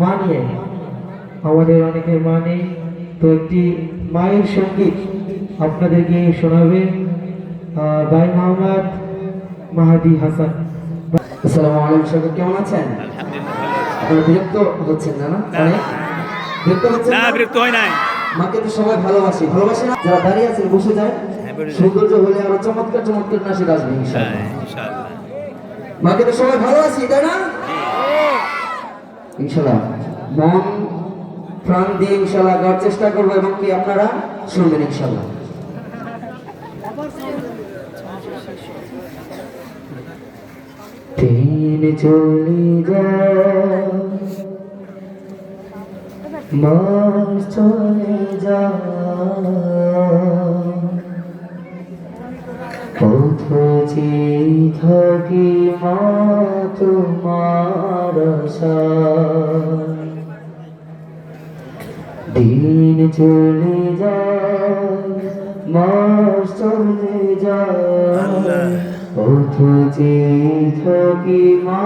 মা নিয়ে আমাদের অনেকের মা নেই তো একটি মায়ের সংগীত আপনাদেরকে শোনাবে আহ, ভাই মোহাম্মদ মাহাদি হাসান। আসসালামু আলাইকুম সবাই কেমন আছেন? আপনারা বিরক্ত হচ্ছেন না না? অনেক? বিরক্ত হচ্ছেন না না? বিরক্ত হয় নাই। মাকে তো সবাই ভালোবাসি। ভালোবাসে না? যারা দাঁড়িয়ে আছেন বসে যায় হ্যাঁ। সৌন্দর্য হলে আরও চমৎকার চমৎকার নাচে আসবে হ্যাঁ, ইনশাআল্লাহ। মাকে তো সবাই ভালোবাসি তাই না? ইনশাআল্লাহ মন, প্রাণ দিয়ে ইনশাআল্লাহ গাওয়ার চেষ্টা করব এবং কি আপনারা শুনবেন ইনশাআল্লাহ দিন চলে যায় চলে যায় থাকি মা তোমার। দিন চলে যায় মাস চলে যায় পথ থাকি মা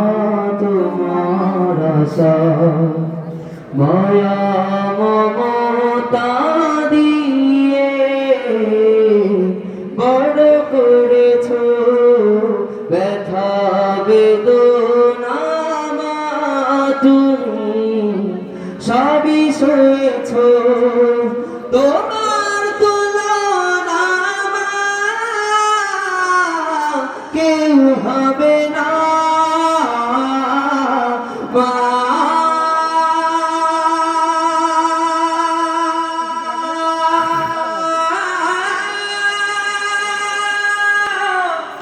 তোমার আশায়। মায়া সবই সয়েছ তোমার তুলনা কেউ হবে না।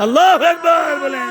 আল্লাহ একবার বলেন।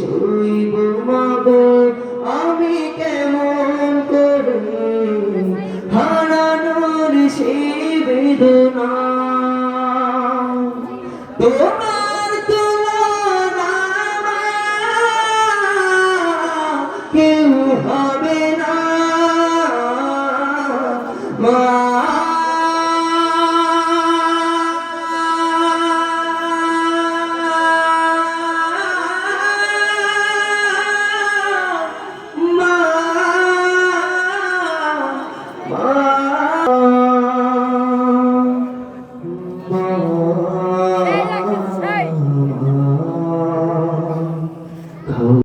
সইব মাগো আমি কেমন করু? হারানোর সে বেদনা। তোমার তুলনা কেউ হবে না। মা Oh.